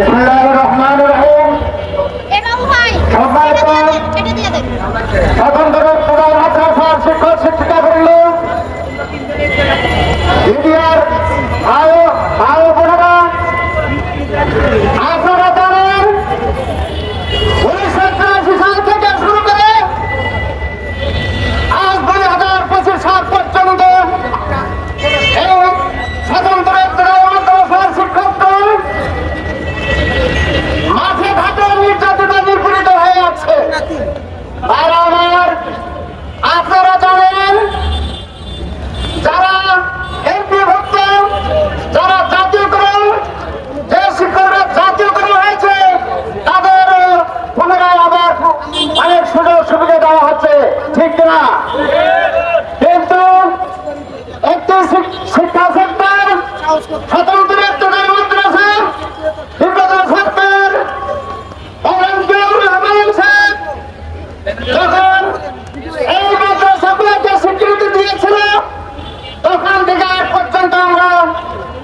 বিসমিল্লাহির রহমানির স্বতন্ত্র একটি মাদ্রাসা বিগত সরকার অরঞ্জুর রহমান সাহেব যখন এই মাদ্রাসাগুলোকে স্বীকৃতি দিয়েছিল, তখন থেকে আজ পর্যন্ত আমরা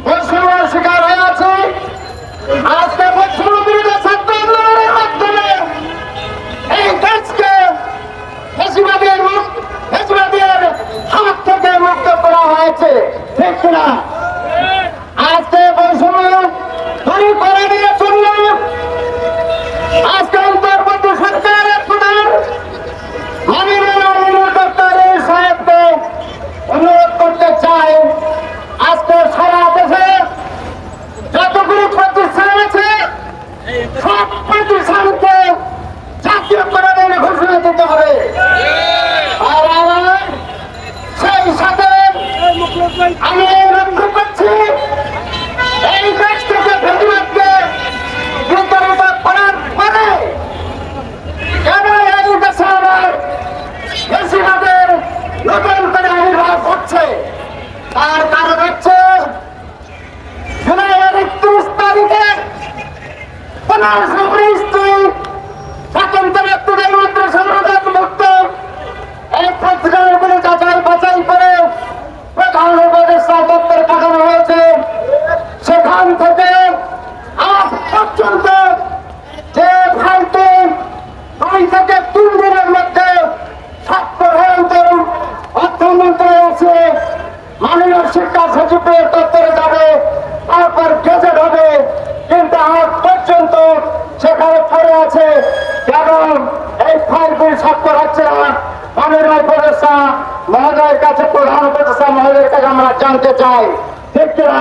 বৈষম্যের শিকার হয়ে আজকে বৈষম্য বিরোধী ছাত্র আন্দোলনের মাধ্যমে এই দেশকে মুখ ফেসিবাদের হাত থেকে মুক্ত করা হয়েছে। ঠিক কিনা আজকে বৈষম্য দূর করে আজকে অন্তর্বর্তী সরকারের প্রধান ডক্টর সাহেবকে করতে চাই। আজকে সারা দেশে যতগুলো প্রতিষ্ঠান আছে, সব প্রতিষ্ঠানকে জাতীয়করণের ঘোষণা দিতে হবে আর আমার সেই সাথে আমি লক্ষ্য করছি এই দেশ থেকে ফেসিবাদকে বিতাড়িত করার পরে কেন এই দেশে আবার বেশিরভাগের নতুন করে আবির্ভাব হচ্ছে তার কারণ হচ্ছে জুলাইয়ের একত্রিশ তারিখে পনেরোশো উনিশটি স্বাতন্ত্র ব্যক্তিদের মাত্র সংরক্ষণ মুক্ত এই পত্রিকার উপরে যাচাই বাছাই করে প্রধান উপদেষ্টা দপ্তরে পাঠানো হয়েছে সেখান থেকে আজ পর্যন্ত যে ভাইটি দুই থেকে তিন দিনের মধ্যে স্বাস্থ্যভয়ঙ্কর অর্থমন্ত্রী এসে মাননীয় শিক্ষা দপ্তরে যাবে তারপর গেজেট হবে কিন্তু আজ পর্যন্ত সেখানে পড়ে আছে এবং এই ফাইলগুলি স্বাক্ষর হচ্ছে না। মাননীয় উপদেষ্টা মহোদয়ের কাছে প্রধান উপদেষ্টা মহোদয়ের কাছে আমরা জানতে চাই ঠিক কিনা?